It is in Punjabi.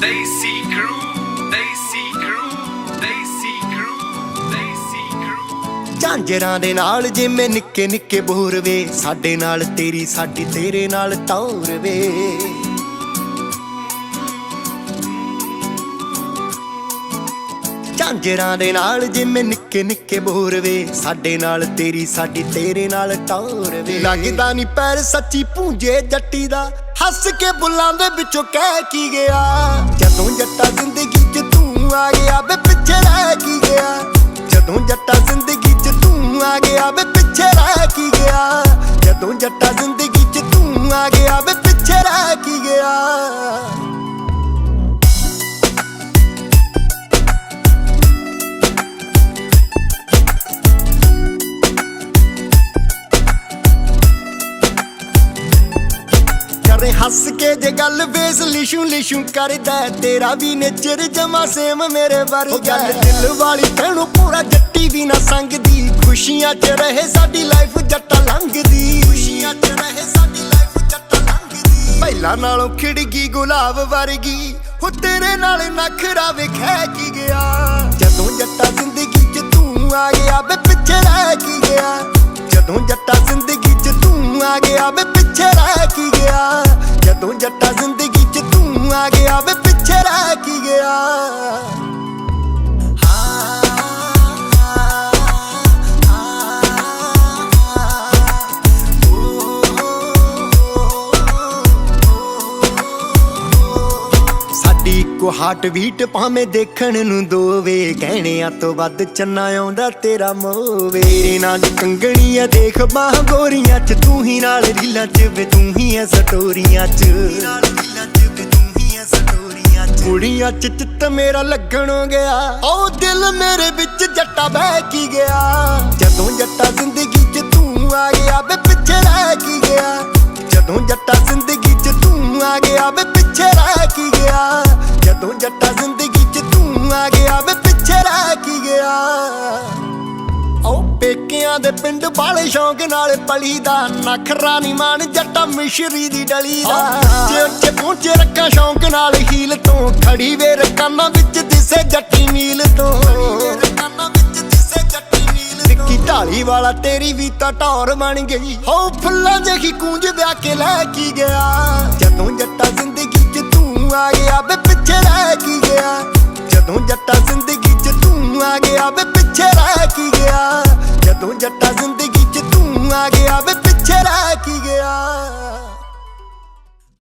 They see crew, they see crew, they see crew, they see crew. ਝਾਂਜਰਾਂ ਦੇ ਨਾਲ ਜਿਵੇਂ ਨਿੱਕੇ ਨਿੱਕੇ ਬੋਰ ਵੇ ਸਾਡੇ ਨਾਲ ਤੇਰੀ ਸਾਡੀ ਤੇਰੇ ਨਾਲ ਟੌਰ ਵੇ ਝਾਂਜਰਾਂ ਦੇ ਨਾਲ ਜਿਵੇਂ ਨਿੱਕੇ ਨਿੱਕੇ ਬੋਰ ਵੇ ਸਾਡੇ ਨਾਲ ਤੇਰੀ ਸਾਡੀ ਤੇਰੇ ਨਾਲ ਵੇ ਲੱਗਦਾ ਨਹੀਂ ਪੈਰ ਸੱਚੀ ਪੂੰਜੇ ਜੱਟੀ ਦਾ ਹੱਸ ਕੇ ਬੁੱਲਾਂ ਦੇ ਵਿੱਚੋਂ ਕਹਿ ਕੀ ਗਿਆ? ਜਦੋਂ ਜੱਟਾ ਜ਼ਿੰਦਗੀ 'ਚ ਤੂੰ ਆ ਗਿਆ ਵੇ ਪਿੱਛੇ ਰਹਿ ਕੀ ਗਿਆ? ਜਦੋਂ ਜੱਟਾ ਜ਼ਿੰਦਗੀ 'ਚ ਤੂੰ ਆ ਗਿਆ ਵੇ ਪਿੱਛੇ ਰਹਿ ਕੀ ਗਿਆ? ਜਦੋਂ ਜੱਟਾ ਜ਼ਿੰਦਗੀ 'ਚ ਤੂੰ ਆ ਗਿਆ ਵੇ ਪਿੱਛੇ ਰਹਿ ਕੀ ਗਿਆ? ਹੱਸ ਕੇ ਜੇ ਗੱਲ ਵੇਸ ਲਿਸ਼ੂ ਲਿਸ਼ੂ ਕਰਦਾ ਤੇਰਾ ਵੀ ਨੇਚਰ ਜਮਾ ਸੇਮ ਮੇਰੇ ਵਰਗਾ ਗੱਲ ਦਿਲ ਵਾਲੀ ਤੈਨੂੰ ਪੂਰਾ ਜੱਟੀ ਵੀ ਨਾ ਸੰਗਦੀ। ਖੁਸ਼ੀਆਂ 'ਚ ਰਹੇ ਸਾਡੀ ਲਾਈਫ ਜੱਟਾ ਲੰਘਦੀ। ਖੁਸ਼ੀਆਂ 'ਚ ਰਹੇ ਸਾਡੀ ਲਾਈਫ ਜੱਟਾ ਲੰਘਦੀ। ਪਹਿਲਾਂ ਨਾਲੋਂ ਖਿੜ ਗਈ ਗੁਲਾਬ ਵਰਗੀ ਹੋ ਤੇਰੇ ਨਾਲ ਨਖਰਾ ਵੇਖੈ ਕੀ ਗਿਆ। ਜਦੋਂ ਜੱਟਾ ਜ਼ਿੰਦਗੀ 'ਚ ਤੂੰ ਆ ਗਿਆ ਵੇ ਪਿੱਛੇ ਰਹਿ ਕੀ ਗਿਆ। ਜਦੋਂ ਜੱਟਾ ਜ਼ਿੰਦਗੀ 'ਚ ਤੂੰ ਆ ਗਿਆ ਵੇ ਪਿੱਛੇ ਰਹਿ ਸਾਡੀ ਕੋ ਹਾਰਟ ਬੀਟ ਭਾਵੇਂ ਦੇਖਣ ਨੂੰ ਦੋਵੇ ਕਹਿਣਿਆਂ ਤੋਂ ਵੱਧ ਚੰਨਾ ਆਉਂਦਾ ਤੇਰਾ ਮੋਵੇ। ਤੇਰੇ ਨਾਲ ਕੰਗਣੀਆਂ ਦੇਖ ਬਾਹ ਗੋਰੀਆਂ ਚ। ਤੂੰ ਹੀ ਨਾਲ ਰੀਲਾਂ ਚ ਵੇ, ਤੂੰ ਹੀ ਐ ਸਟੋਰੀਆਂ ਚ। ਕੁੜੀਆਂ ਚ ਚਿੱਤ ਮੇਰਾ ਲੱਗਣ ਗਿਆ, ਉਹ ਦਿਲ ਮੇਰੇ ਵਿੱਚ ਜੱਟਾ ਬਹਿ ਕੀ ਗਿਆ। ਜਦੋਂ ਜੱਟਾ ਜ਼ਿੰਦਗੀ ਚ ਤੂੰ ਆ ਗਿਆ, ਵੇ ਪਿੱਛੇ ਰਹਿ ਕੀ ਗਿਆ। ਜਦੋਂ ਜੱਟਾ ਜ਼ਿੰਦਗੀ 'ਚ ਤੂੰ ਆ ਗਿਆ, ਵੇ ਜੱਟਾ ਜ਼ਿੰਦਗੀ 'ਚ ਤੂੰ ਆ ਗਿਆ ਵੇ, ਪਿੱਛੇ ਰਹਿ ਕੀ ਗਿਆ? ਉਹ ਪੇਕਿਆਂ ਦੇ ਪਿੰਡ ਵਾਲੇ ਸ਼ੌਂਕ ਨਾਲ ਪਲੀ ਦਾ ਨਖਰਾ ਨੀ ਮਾਨ ਜੱਟਾ ਮਿਸ਼ਰੀ ਦੀ ਡਲੀ ਦਾ ਜੇ ਉੱਚੇ ਪਹੁੰਚੇ ਰੱਖਾਂ ਸ਼ੌਂਕ ਨਾਲ, ਹੀਲ ਤੋਂ ਖੜੀ ਵੇ ਰਕਾਨਾ ਵਿੱਚ ਦਿਸੇ ਜੱਟੀ ਨੀਲ ਤੋਂ। ਢਾਲੀ ਵਾਲਾ ਤੇਰੀ ਵੀ ਤਾਂ ਟੌਰ ਬਣ ਗਈ। ਹੋ ਫੁੱਲਾਂ ਜਿਹੀ ਕੂੰਜ ਵਿਆਹ ਕੇ ਲੈ ਕੀ ਗਿਆ? ਜਦੋਂ ਜੱਟਾ ਜ਼ਿੰਦਗੀ 'ਚ ਤੂੰ ਆ ਗਿਆ ਰਹਿ ਕੀ ਗਿਆ? ਜਦੋਂ ਜੱਟਾ ਜ਼ਿੰਦਗੀ 'ਚ ਤੂੰ ਆ ਗਿਆ ਵੇ ਪਿੱਛੇ ਰਹਿ ਕੀ ਗਿਆ? ਜਦੋਂ ਜੱਟਾ ਜ਼ਿੰਦਗੀ 'ਚ ਤੂੰ ਆ ਗਿਆ ਵੇ ਪਿੱਛੇ ਰਹਿ ਕੀ ਗਿਆ?